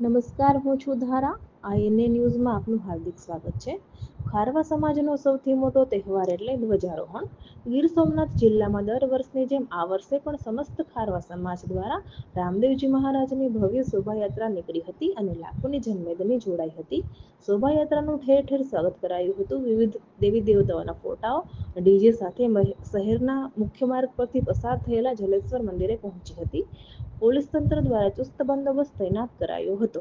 નમસ્કાર, હું છું ધારા. આઈએનએ ન્યૂઝમાં આપનું હાર્દિક સ્વાગત છે. ખારવા સમાજનો સૌથી મોટો તહેવાર એટલે ધ્વજારોહણ. ગીર સોમનાથ જિલ્લામાં દર વર્ષની જેમ આ વર્ષે પણ સમસ્ત ખારવા સમાજ દ્વારા રામદેવજી મહારાજની ભવ્ય શોભાયાત્રા નીકળી હતી અને લાખોની જન્મેદની જોડાઈ હતી. શોભાયાત્રાનું ઠેર ઠેર સ્વાગત કરાયું હતું. વિવિધ દેવી દેવતાઓના ફોટાઓ ડીજે સાથે શહેરના મુખ્ય માર્ગ પરથી પસાર થયેલા જલેશ્વર મંદિરે પહોંચી હતી. પોલીસ તંત્ર દ્વારા ચુસ્ત બંદોબસ્ત તૈનાત કરાયો હતો.